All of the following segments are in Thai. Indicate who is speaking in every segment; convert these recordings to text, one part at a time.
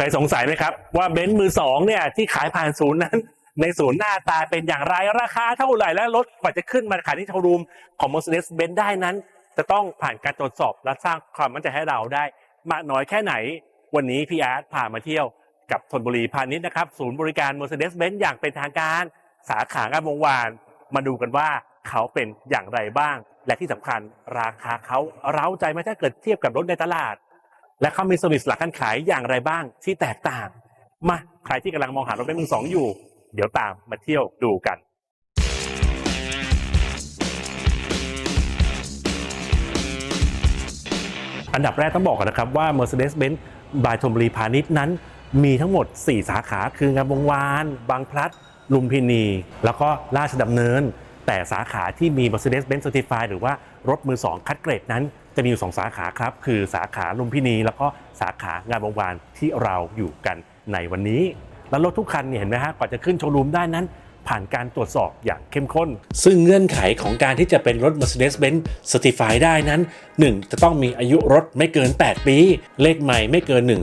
Speaker 1: เคยสงสัยไหมครับ ว่าเบนซ์มือสองเนี่ยที่ขายผ่านศูนย์นั้น ในศูนย์หน้าตาเป็นอย่างไรราคาเท่าไหร่และรถกว่าจะขึ้นมาขายที่โชว์รูมของ Mercedes-Benz ได้นั้น จะต้องผ่านการตรวจสอบและสร้างความมั่นใจให้เราได้ มากน้อยแค่ไหน วันนี้พี่อาร์ตพามาเที่ยวกับธนบุรีพาณิชย์นะครับ ศูนย์บริการ Mercedes-Benz อย่างเป็นทางการสาขางามวงวาน มาดูกันว่าเขาเป็นอย่างไรบ้าง และที่สำคัญราคาเขาเร้าใจไหมถ้าเกิดเทียบกับรถในตลาด และเขามีสวิสหลักการขายอย่างไรบ้างที่แตกต่าง มาใครที่กำลังมองหารถเป็นมือสองอยู่ เดี๋ยวตามมาเที่ยวดูกันอันดับแรกต้องบอกก่อนนะครับว่า Mercedes-Benz บายธนบุรีพาณิชย์นั้น มีทั้งหมด 4 สาขาคืองามวงวาน บางพลัด ลุมพินี แล้วก็ราชดำเนิน แต่สาขาที่มี Mercedes-Benz Certified หรือว่า รถมือ2คัดเกรดนั้นจะมีอยู่ 2 สาขาครับ คือสาขาลุมพินี แล้วก็สาขางานวงวานที่เราอยู่กันในวันนี้ แล้วรถทุกคันเนี่ยเห็นไหมฮะกว่าจะขึ้นโชว์รูมได้นั้น ผ่านการตรวจสอบอย่างเข้มข้น ซึ่งเงื่อนไขของการที่จะเป็นรถ Mercedes-Benz Certified ได้นั้น 1. จะต้องมีอายุรถไม่เกิน 8 ปี เลขใหม่ไม่เกิน 1 5 0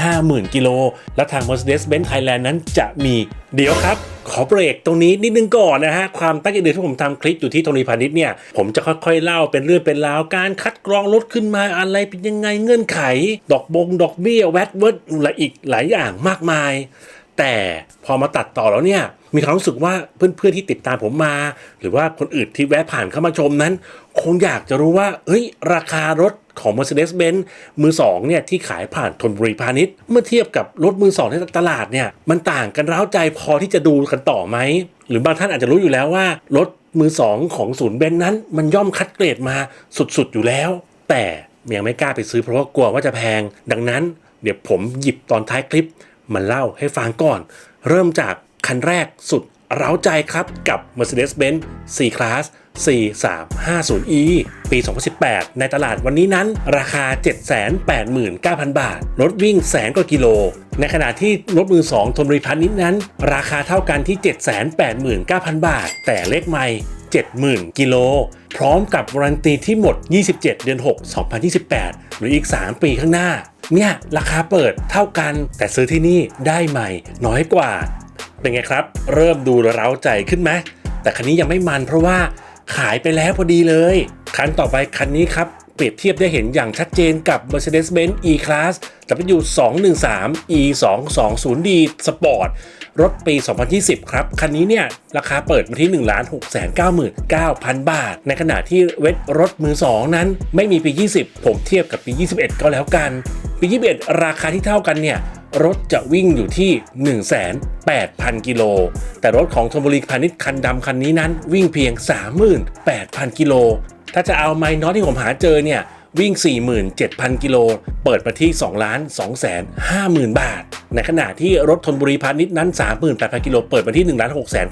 Speaker 1: 0 0 0 กิโล และทาง Mercedes-Benz Thailand นั้นจะมีเดี๋ยวครับ ขอเบรกตรงนี้นิดนึงก่อนนะฮะ ความตั้งใจเดิมที่ผมทำคลิปอยู่ที่ตรงนี้พาณิชย์เนี่ย ผมจะค่อยๆเล่าเป็นเรื่องเป็นราวการคัดกรองรถขึ้นมาอะไรเป็นยังไงเงื่อนไข ดอกบง ดอกเบี้ยแวดเวิร์ดและอีกหลายอย่างมากมาย แต่พอมาตัดต่อแล้วเนี่ยมีความรู้สึกว่าเพื่อนๆที่ติดตามผมมา หรือว่าคนอื่นที่แวะผ่านเข้ามาชมนั้น คงอยากจะรู้ว่าเฮ้ยราคารถของ Mercedes-Benz มือสองเนี่ยที่ขายผ่านทนบุรีพาณิชย์ เมื่อเทียบกับรถมือสองในตลาดเนี่ยมันต่างกันร้าวใจพอที่จะดูกันต่อไหม หรือบางท่านอาจจะรู้อยู่แล้วว่า รถมือสองของศูนย์เบนนั้น มันย่อมคัดเกรดมาสุดๆอยู่แล้ว แต่ยังไม่กล้าไปซื้อเพราะว่ากลัวว่าจะแพง ดังนั้น เดี๋ยวผมหยิบตอนท้ายคลิป มาเล่าให้ฟังก่อน เริ่มจากคันแรกสุดเร้าใจครับกับ Mercedes-Benz C-Class C350E ปี 2018 ในตลาดวันนี้นั้นราคา 789,000 บาท รถวิ่งแสนกว่ากิโล ในขณะที่รถมือ 2 ทนริพันนิดนั้น ราคาเท่ากันที่ 789,000 บาท แต่เลขไม่ 70,000 กิโล พร้อมกับวารันตีที่หมด 27 เดือน 6 2028 หรืออีก 3 ปีข้างหน้า เนี่ยราคาเปิดเท่ากันแต่ซื้อที่นี่ได้ใหม่น้อยกว่า เป็นไงครับ เริ่มดูเร้าใจขึ้นไหมแต่คันนี้ยังไม่มันเพราะว่าขายไปแล้วพอดีเลย คันต่อไปคันนี้ครับ เปรียบเทียบได้เห็นอย่างชัดเจนกับ Mercedes-Benz E-Class W213 E220D Sport รถปี 2020 ครับ คันนี้เนี่ย ราคาเปิดมาที่ 1 6 9 9 0 0 0 บาท ในขณะที่เวทรถมือ 2 นั้น ไม่มีปี 20 ผมเทียบกับปี 21 ก็แล้วกัน ปี 21 ราคาที่เท่ากันเนี่ย รถจะวิ่งอยู่ที่ 18,000 กิโล แต่รถของธนบุรีพาณิชย์คันดำคันนี้นั้นวิ่งเพียง 38,000 กิโล ถ้าจะเอาไมน็อตที่ผมหาเจอเนี่ยวิ่ง 47,000 กิโล เปิดมาที่2ล้าน2แสน50,000 บาท ในขณะที่รถธนบุรีพาณิชย์นั้น 38,000 กิโล เปิดมาที่1ล้าน6แสน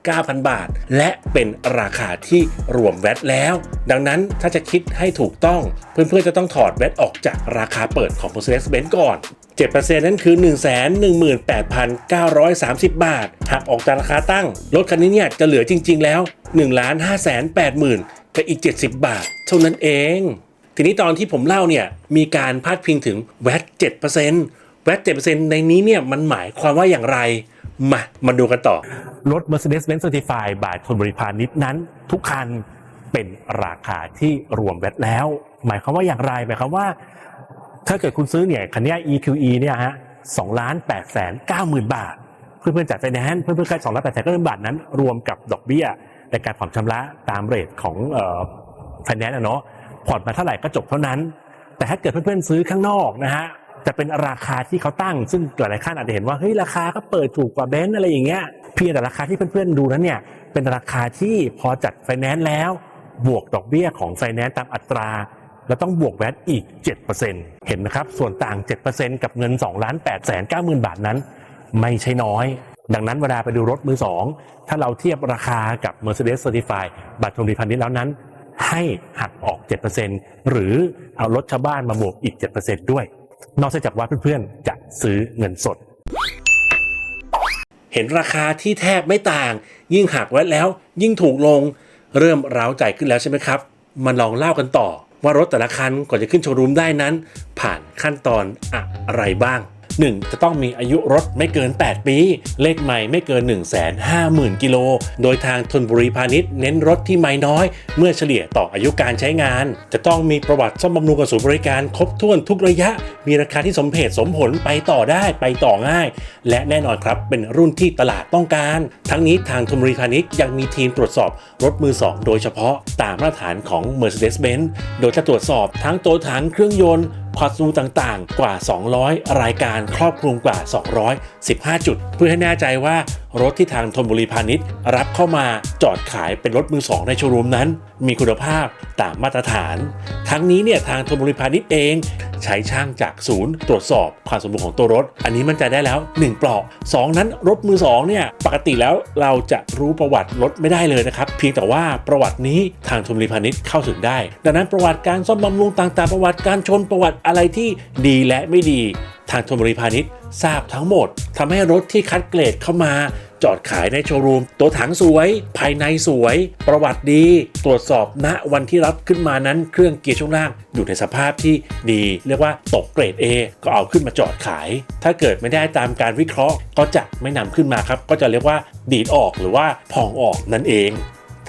Speaker 1: 99,000 บาท และเป็นราคาที่รวมแวตแล้ว ดังนั้นถ้าจะคิดให้ถูกต้อง เพื่อนๆจะต้องถอดแวตออกจากราคาเปิดของ Mercedes-Benz ก่อน 7%นั่นคือ 118,930 บาท หักออกจากราคาตั้ง รถคันนี้เนี่ยจะเหลือจริง ๆ แล้ว 1 5 8 0 0 0 0 กับอีก 70 บาท เท่านั้นเอง ทีนี้ตอนที่ผมเล่าเนี่ยมีการพาดพิงถึงแวต7%แวต7%ในนี้เนี่ยมันหมายความว่าอย่างไร มามาดูกันต่อ รถ Mercedes-Benz Certified บายทนบริพาณิชนั้น ทุกคันเป็นราคาที่รวมแวตแล้ว หมายความว่าอย่างไรหมายความว่า ถ้าเกิดคุณซื้อเนี่ยคันเนี้ย EQE เนี่ยฮะสองล้านแปดแสนเก้าหมื่นบาท เพื่อนๆจัดไฟแนนซ์เพื่อนๆใครสองล้านแปดแสนเก้าหมื่นบาทนั้น รวมกับดอกเบี้ย ในการผ่อนชำระตามเรทของเออไฟแนนซ์อะเนาะผ่อนมาเท่าไหร่ก็จบเท่านั้น แต่ถ้าเกิดเพื่อนๆซื้อข้างนอกนะฮะจะเป็นราคาที่เขาตั้ง ซึ่งหลายๆท่านอาจจะเห็นว่าเฮ้ยราคาก็เปิดถูกกว่าเบนซ์อะไรอย่างเงี้ยเพียงแต่ราคาที่เพื่อนๆดูนั้นเนี่ยเป็นราคาที่พอจัดไฟแนนซ์แล้ว บวกดอกเบี้ยของไฟแนนซ์ตามอัตราแล้วต้องบวกแวตอีก 7%เห็นไหมครับ ส่วนต่าง 7%กับเงิน2ล้าน8แสน9หมื่นบาทนั้น ไม่ใช่น้อย ดังนั้นเวลาไปดูรถมือ2ถ้าเราเทียบราคากับ Mercedes Certified บัตรทนดีพันนี้แล้วนั้น ให้หักออก 7%หรือเอารถชาวบ้านมาบวกอีก 7%ด้วย นอกจากว่าเพื่อนๆ จะซื้อเงินสด เห็นราคาที่แทบไม่ต่าง ยิ่งหักไว้แล้วยิ่งถูกลงเริ่มร้าวใจขึ้นแล้วใช่ไหมครับ มาลองเล่ากันต่อว่ารถแต่ละคันก่อนจะขึ้นโชว์รูมได้นั้น ผ่านขั้นตอนอะไรบ้าง 1. จะต้องมีอายุรถไม่เกิน 8 ปี เลขใหม่ไม่เกิน 1 5 0 0 0 0 กิโล โดยทางทนบุรีพาณิชย์เน้นรถที่ไม่น้อย เมื่อเฉลี่ยต่ออายุการใช้งาน จะต้องมีประวัติซ่อมบำรุงกับศูนย์บริการครบถ้วนทุกระยะ มีราคาที่สมเหตุสมผลไปต่อได้ไปต่อง่าย และแน่นอนครับเป็นรุ่นที่ตลาดต้องการ ทั้งนี้ทางทนบุรีพาณิชย์ยังมีทีมตรวจสอบรถมือ 2 โดยเฉพาะตามมาตรฐานของ Mercedes-Benz โดยจะตรวจสอบทั้งตัวถังเครื่องยนต์ ความสูงต่างๆ กว่า 200 รายการครอบคลุมกว่า 215 จุด เพื่อให้แน่ใจว่า รถที่ทางธนบุรีพาณิชย์รับเข้ามาจอดขายเป็นรถมือสองในโชว์รูมนั้น มีคุณภาพตามมาตรฐาน ทั้งนี้เนี่ยทางธนบุรีพาณิชย์เอง ใช้ช่างจากศูนย์ ตรวจสอบความสมบูรณ์ของตัวรถ อันนี้มั่นใจได้แล้ว 1 ปลอก 2 นั้นรถมือ2เนี่ยปกติแล้วเราจะรู้ประวัติรถไม่ได้เลยนะครับเพียงแต่ว่าประวัตินี้ทางธนบุรีพาณิชย์เข้าถึงได้ ดังนั้นประวัติการซ่อมบำรุงต่างๆ ประวัติการชนประวัติอะไรที่ดีและไม่ดี ทางธนบุรีพาณิชย์ทราบทั้งหมดทำให้รถที่คัดเกรดเข้ามา จอดขายในโชว์รูม ตัวถังสวย ภายในสวย ประวัติดี ตรวจสอบณวันที่รับขึ้นมานั้น เครื่องเกียร์ช่วงล่าง อยู่ในสภาพที่ดี เรียกว่าตกเกรด A ก็เอาขึ้นมาจอดขาย ถ้าเกิดไม่ได้ตามการวิเคราะห์ ก็จะไม่นำขึ้นมาครับ ก็จะเรียกว่าดีดออกหรือว่าพองออกนั่นเอง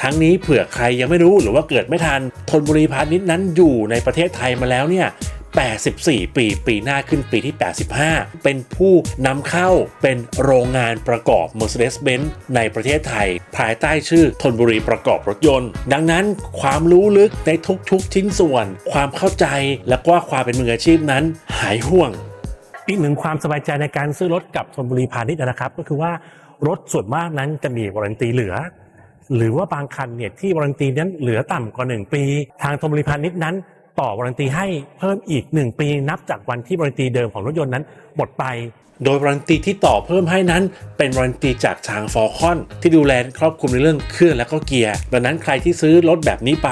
Speaker 1: ทั้งนี้เผื่อใครยังไม่รู้หรือว่าเกิดไม่ทันทนบุรีพาณิชย์นั้นอยู่ในประเทศไทยมาแล้วเนี่ย 84 ปี ปีหน้าขึ้นปีที่ 85 เป็นผู้นำเข้าเป็นโรงงานประกอบ Mercedes-Benz ในประเทศไทย ภายใต้ชื่อทนบุรีประกอบรถยนต์ ดังนั้นความรู้ลึกในทุกๆชิ้นส่วน ความเข้าใจและก็ความเป็นมืออาชีพนั้นหายห่วงอีกหนึ่งความสบายใจในการซื้อรถกับธนบุรีพาณิชย์นะครับ ก็คือว่ารถส่วนมากนั้นจะมีวารันตีเหลือ หรือว่าบางคันเนี่ยที่วารันตีนั้นเหลือต่ำกว่า 1 ปี ทางธนบุรีพาณิชย์นั้น ต่อวารันตีให้เพิ่มอีก 1 ปีนับจากวันที่วารันตีเดิมของรถยนต์นั้นหมดไป โดยวารันตีที่ต่อเพิ่มให้นั้น เป็นวารันตีจากทางฟอร์คอนที่ดูแลครอบคลุมในเรื่องเครื่องและก็เกียร์ดังนั้นใครที่ซื้อรถแบบนี้ไป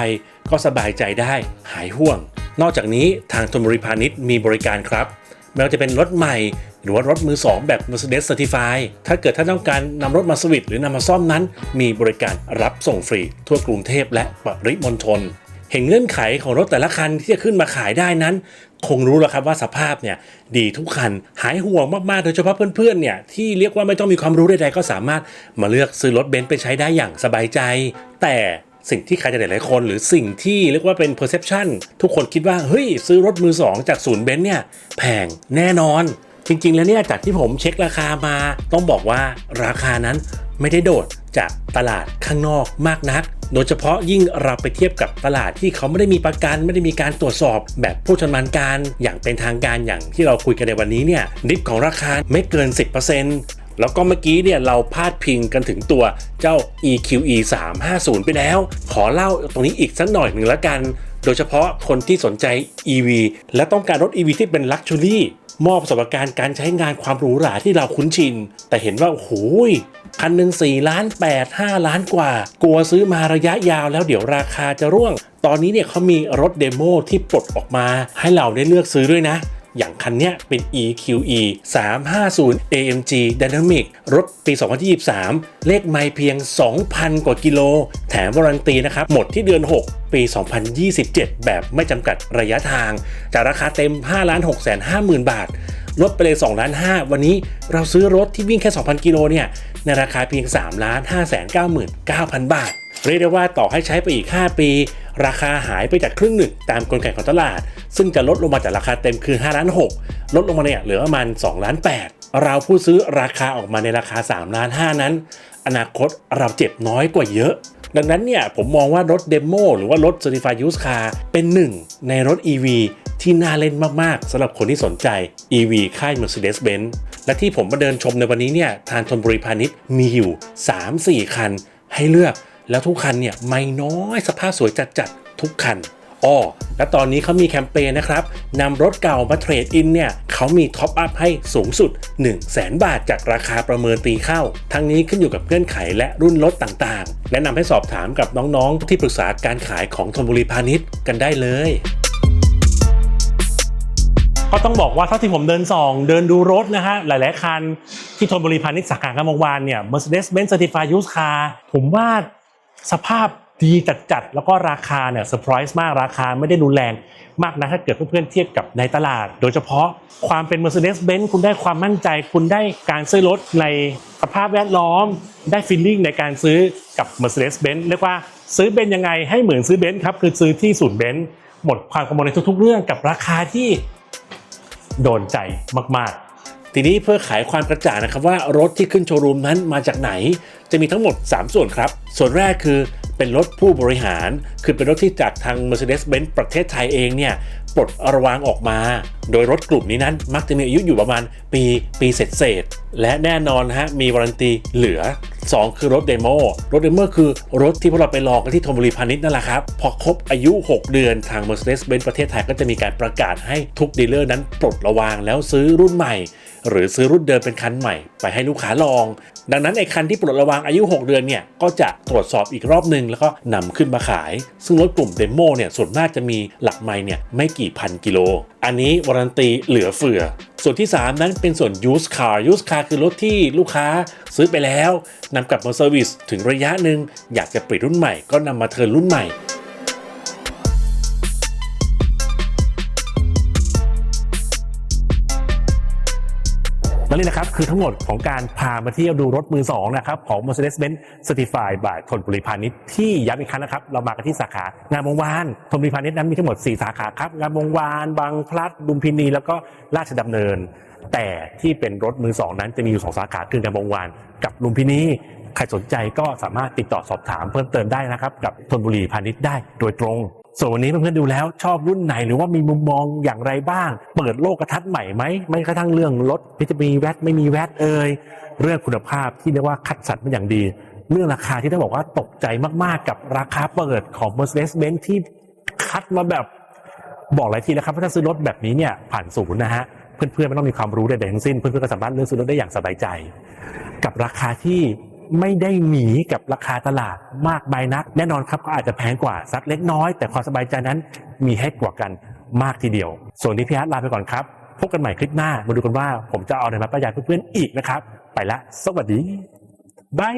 Speaker 1: ก็สบายใจได้หายห่วง นอกจากนี้ทางธนบุรีพาณิชย์มีบริการครับไม่ว่าจะเป็นรถใหม่หรือว่ารถมือ 2 แบบ Mercedes Certify ถ้าเกิดท่านต้องการนำรถมาสวิตหรือนำมาซ่อมนั้น มีบริการรับส่งฟรี ทั่วกรุงเทพและปริมณฑล เห็นเงื่อนไขของรถแต่ละคันที่จะขึ้นมาขายได้นั้น คงรู้แล้วครับว่าสภาพเนี่ยดีทุกคันหายห่วงมากๆ โดยเฉพาะเพื่อนๆเนี่ยที่เรียกว่าไม่ต้องมีความรู้ใดๆก็สามารถมาเลือกซื้อรถเบนซ์ไปใช้ได้อย่างสบายใจ แต่สิ่งที่ใครจะหลายคน หรือสิ่งที่เรียกว่าเป็น perception ทุกคนคิดว่าเฮ้ยซื้อรถมือ2จากศูนย์เบนซ์เนี่ยแพงแน่นอน จริง ๆ แล้วเนี่ยจากที่ผมเช็คราคามาต้องบอกว่าราคานั้นไม่ได้โดดจากตลาดข้างนอกมากนัก โดยเฉพาะยิ่งเราไปเทียบกับตลาดที่เขาไม่ได้มีประกัน ไม่ได้มีการตรวจสอบแบบผู้ชำนาญการอย่างเป็นทางการอย่างที่เราคุยกันในวันนี้เนี่ยดิฟของราคาไม่เกิน 10%แล้วก็เมื่อกี้เนี่ยเราพาดพิงกันถึงตัวเจ้า EQE 350 ไปแล้ว ขอเล่าตรงนี้อีกสักหน่อยหนึ่งละกัน โดยเฉพาะคนที่สนใจ EV และต้องการรถ EV ที่เป็น Luxury มอบประสบการณ์การใช้งานความหรูหราที่เราคุ้นชิน แต่เห็นว่าโอ้โหคันหนึ่ง4ล้าน8 5 ล้านกว่า กลัวซื้อมาระยะยาวแล้วเดี๋ยวราคาจะร่วง ตอนนี้เนี่ยเขามีรถเดโมที่ปลดออกมาให้เราได้เลือกซื้อด้วยนะ อย่างคันเนี้ยเป็น EQE 350 AMG Dynamic รถปี 2023 เลขไม่เพียง 2,000 กว่ากิโล แถมวารันตีนะครับ หมดที่เดือน 6ปี 2027 แบบไม่จำกัดระยะทาง จากราคาเต็ม 5 6 5 0 0 0 0 บาท ลดไปเลย2ล้าน5วันนี้เราซื้อรถที่วิ่งแค่ 2,000 กิโลเนี่ย ในราคาเพียง3ล้าน5 9 9 0 0 0 บาท เรียกได้ว่าต่อให้ใช้ไปอีก 5 ปี ราคาหายไปจากครึ่งหนึ่งตามกลไกของตลาด ซึ่งจะลดลงมาจากราคาเต็มคือ5ล้าน6ลดลงมาเนี่ยเหลือประมาณ2ล้าน8เราผู้ซื้อราคาออกมาในราคา3ล้าน5นั้น อนาคตเราเจ็บน้อยกว่าเยอะ ดังนั้นเนี่ยผมมองว่ารถเดโมหรือว่ารถ Certified Used Car เป็นหนึ่งในรถ EV ที่น่าเล่นมาก ๆสำหรับคนที่สนใจ EV ค่าย Mercedes-Benz และที่ผมมาเดินชมในวันนี้เนี่ย ทางธนบุรีพาณิชย์มีอยู่ 3-4 คันให้เลือก แล้วทุกคันเนี่ยไม่น้อยสภาพสวยจัดๆทุกคันอ้อและตอนนี้เขามีแคมเปญนะครับนำรถเก่ามาเทรดอินเนี่ยเขามีท็อปอัพให้สูงสุด 1 0 0 0 0แบาทจากราคาประเมินตีเข้า ทั้งนี้ขึ้นอยู่กับเงื่อนไขและรุ่นรถต่างๆ แนะนำให้สอบถามกับน้องๆ ที่ปรึกษาการขายของธนบุรีพาณิชย์กันได้เลยก็ต้องบอกว่าเท่าที่ผมเดินส่องเดินดูรถนะฮะหลายๆคันที่ธนบุรีพาณิชย์สาขากามวงวานเนี่ย Mercedes-Benz Certified Used Car ผมว่า สภาพดีจัดๆแล้วก็ราคาเนี่ยเซอร์ไพรส์มากราคาไม่ได้รุนแรงมากนะถ้าเกิดเพื่อนๆเทียบกับในตลาด โดยเฉพาะความเป็น Mercedes-Benz คุณได้ความมั่นใจ คุณได้การซื้อรถในสภาพแวดล้อม ได้ฟีลลิ่งในการซื้อกับ Mercedes-Benz เรียกว่าซื้อเบนซ์ยังไงให้เหมือนซื้อเบนซ์ครับคือซื้อที่ศูนย์เบนซ์หมดความกังวลในทุกๆ เรื่องกับราคาที่โดนใจมากๆ ทีนี้เพื่อขายความกระจ่างนะครับว่ารถที่ขึ้นโชว์รูมนั้นมาจากไหน จะมีทั้งหมด 3 ส่วนครับ ส่วนแรกคือเป็นรถผู้บริหาร คือเป็นรถที่จากทาง Mercedes-Benz ประเทศไทยเองเนี่ยปลดระวางออกมา โดยรถกลุ่มนี้นั้นมักจะมีอายุอยู่ประมาณปีปีเศษๆและแน่นอนฮะมีวารันตีเหลือ 2 คือรถเดโมรถเดโมคือรถที่พวกเราไปลองกันที่ธนบุรีพาณิชย์นั่นแหละครับ พอครบอายุ 6 เดือนทาง Mercedes-Benz ประเทศไทยก็จะมีการประกาศให้ทุกดีลเลอร์นั้นปลดระวางแล้วซื้อรุ่นใหม่ หรือซื้อรุ่นเดิมเป็นคันใหม่ไปให้ลูกค้าลอง ดังนั้นไอ้คันที่ปลดระวางอายุ 6 เดือนเนี่ยก็จะตรวจสอบอีกรอบหนึ่งแล้วก็นำขึ้นมาขาย ซึ่งรถกลุ่มเดโมเนี่ยส่วนมากจะมีหลักไมล์เนี่ยไม่กี่พันกิโล อันนี้วารันตีเหลือเฟือ ส่วนที่ 3 นั้นเป็นส่วน used car used car คือรถที่ลูกค้าซื้อไปแล้วนำกลับมาเซอร์วิสถึงระยะหนึ่งอยากจะเปลี่ยนรุ่นใหม่ก็นำมาเทิร์นรุ่นใหม่ และนี่นะครับคือทั้งหมดของการพามาเที่ยวดูรถมือสองนะครับของ Mercedes-Benz Certified by ทนบุรีพาณิชย์ที่ย้ำอีกครั้งนะครับ เรามากันที่สาขางามวงวานทนบุรีพาณิชย์นั้นมีทั้งหมด 4 สาขาครับงามวงวานบางพลัดลุมพินีแล้วก็ราชดำเนิน แต่ที่เป็นรถมือสองนั้นจะมีอยู่สองสาขาคืองามวงวานกับลุมพินีใครสนใจก็สามารถติดต่อสอบถามเพิ่มเติมได้นะครับกับทนบุรีพาณิชย์ได้โดยตรง ส่วนวันนี้เพื่อนๆดูแล้วชอบรุ่นไหนหรือว่ามีมุมมองอย่างไรบ้าง เปิดโลกกระทัดใหม่ไหมไม่กระทั่งเรื่องรถจะมีแวดไม่มีแวดเอ่ยเรื่องคุณภาพที่เรียกว่าคัดสรรมาอย่างดี เรื่องราคาที่ต้องบอกว่าตกใจมากๆกับราคาเปิดของ Mercedes-Benz ที่คัดมาแบบบอกหลายทีแล้วครับว่าถ้าซื้อรถแบบนี้เนี่ยผ่านศูนย์นะฮะเพื่อนๆไม่ต้องมีความรู้ใดๆทั้งสิ้นเพื่อนๆก็สามารถเลือกซื้อรถได้อย่างสบายใจ กับราคาที่ ไม่ได้หนีกับราคาตลาดมากไปนัก แน่นอนครับก็อาจจะแพงกว่าสักเล็กน้อย แต่ความสบายใจนั้นมีให้กว่ากันมากทีเดียว ส่วนที่พี่ฮัทลาไปก่อนครับพบกันใหม่คลิปหน้ามาดูกันว่าผมจะเอาอะไรมาประหยัดเพื่อนๆอีกนะครับ ไปละ สวัสดีบาย